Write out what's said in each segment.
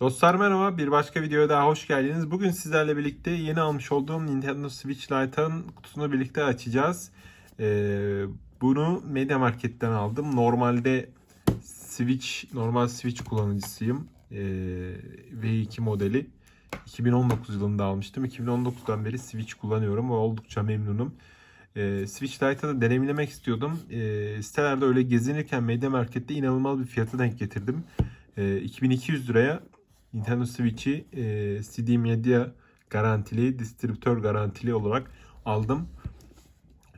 Dostlar merhaba, bir başka videoya daha hoş geldiniz. Bugün sizlerle birlikte yeni almış olduğum Nintendo Switch Lite'ın kutusunu birlikte açacağız. Ee, bunu Media Market'ten aldım. Normalde Switch, normal Switch kullanıcısıyım. Ee, V2 modeli. 2019 yılında almıştım. 2019'dan beri Switch kullanıyorum ve oldukça memnunum. Ee, Switch Lite'ı da deneyimlemek istiyordum. Ee, sitelerde öyle gezinirken Media Market'te inanılmaz bir fiyatı denk getirdim. Ee, 2200 liraya Nintendo Switch'i e, CD Media garantili, distribütör garantili olarak aldım.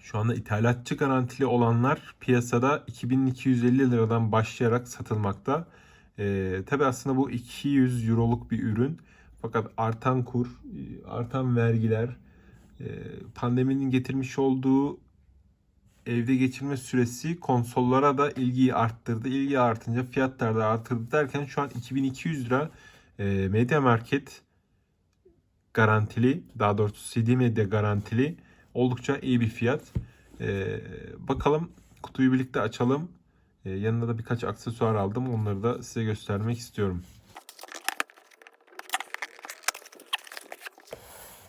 Şu anda ithalatçı garantili olanlar piyasada 2250 liradan başlayarak satılmakta. E, Tabi aslında bu 200 euroluk bir ürün. Fakat artan kur, e, artan vergiler, e, pandeminin getirmiş olduğu evde geçirme süresi konsollara da ilgiyi arttırdı. İlgi artınca fiyatlar da arttırdı derken şu an 2200 lira e, Media Market garantili, daha doğrusu CD Media garantili oldukça iyi bir fiyat. E, bakalım kutuyu birlikte açalım. E, yanında da birkaç aksesuar aldım. Onları da size göstermek istiyorum.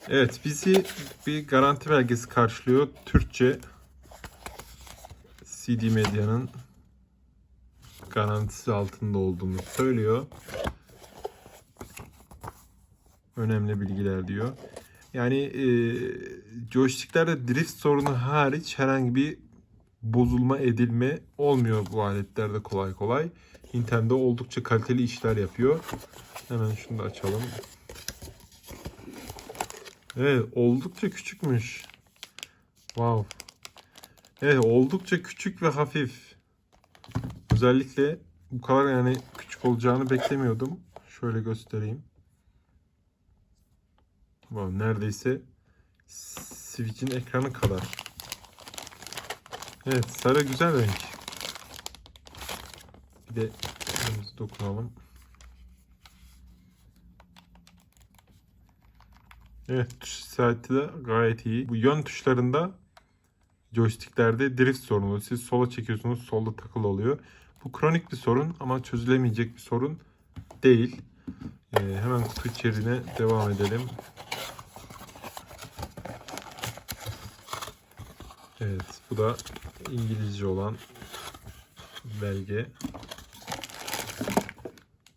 Evet bizi bir garanti belgesi karşılıyor. Türkçe CD Medya'nın garantisi altında olduğunu söylüyor. Önemli bilgiler diyor. Yani e, joysticklerde drift sorunu hariç herhangi bir bozulma edilme olmuyor bu aletlerde kolay kolay. Nintendo oldukça kaliteli işler yapıyor. Hemen şunu da açalım. Evet oldukça küçükmüş. Wow. Evet oldukça küçük ve hafif. Özellikle bu kadar yani küçük olacağını beklemiyordum. Şöyle göstereyim. Wow, neredeyse Switch'in ekranı kadar. Evet sarı güzel renk. Bir de dokunalım. Evet tuş saati de gayet iyi. Bu yön tuşlarında joysticklerde drift sorunu. Siz sola çekiyorsunuz solda takılı oluyor. Bu kronik bir sorun ama çözülemeyecek bir sorun değil. Ee, hemen kutu içeriğine devam edelim. Evet bu da İngilizce olan belge.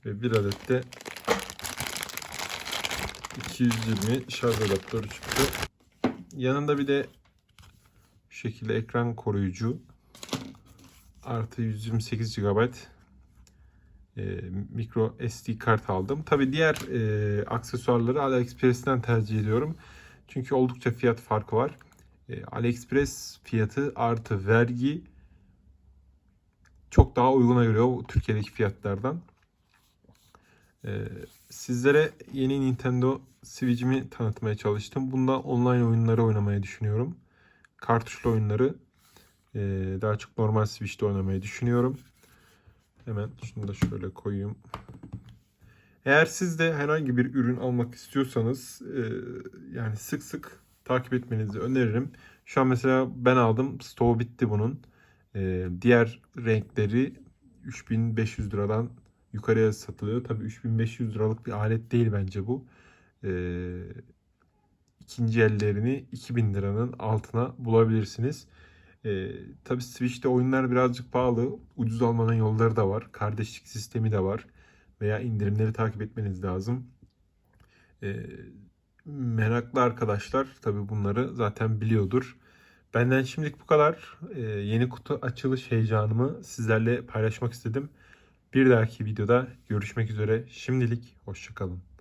Ve bir adet de 220 şarj adaptörü çıktı. Yanında bir de bu şekilde ekran koruyucu artı 128 GB e, micro SD kart aldım. Tabi diğer e, aksesuarları AliExpress'ten tercih ediyorum. Çünkü oldukça fiyat farkı var. E, AliExpress fiyatı artı vergi çok daha uyguna geliyor Türkiye'deki fiyatlardan. E, sizlere yeni Nintendo Switch'imi tanıtmaya çalıştım. Bunda online oyunları oynamaya düşünüyorum. Kartuşlu oyunları e, daha çok normal Switch'te oynamayı düşünüyorum. Hemen şunu da şöyle koyayım. Eğer siz de herhangi bir ürün almak istiyorsanız e, yani sık sık takip etmenizi öneririm. Şu an mesela ben aldım. Stoğu bitti bunun. E, diğer renkleri 3500 liradan yukarıya satılıyor. Tabii 3500 liralık bir alet değil bence bu. E, ikinci ellerini 2000 liranın altına bulabilirsiniz. E, tabii Switch'te oyunlar birazcık pahalı. Ucuz almanın yolları da var. Kardeşlik sistemi de var. Veya indirimleri takip etmeniz lazım. E, meraklı arkadaşlar tabii bunları zaten biliyordur. Benden şimdilik bu kadar. E, yeni kutu açılış heyecanımı sizlerle paylaşmak istedim. Bir dahaki videoda görüşmek üzere. Şimdilik hoşçakalın.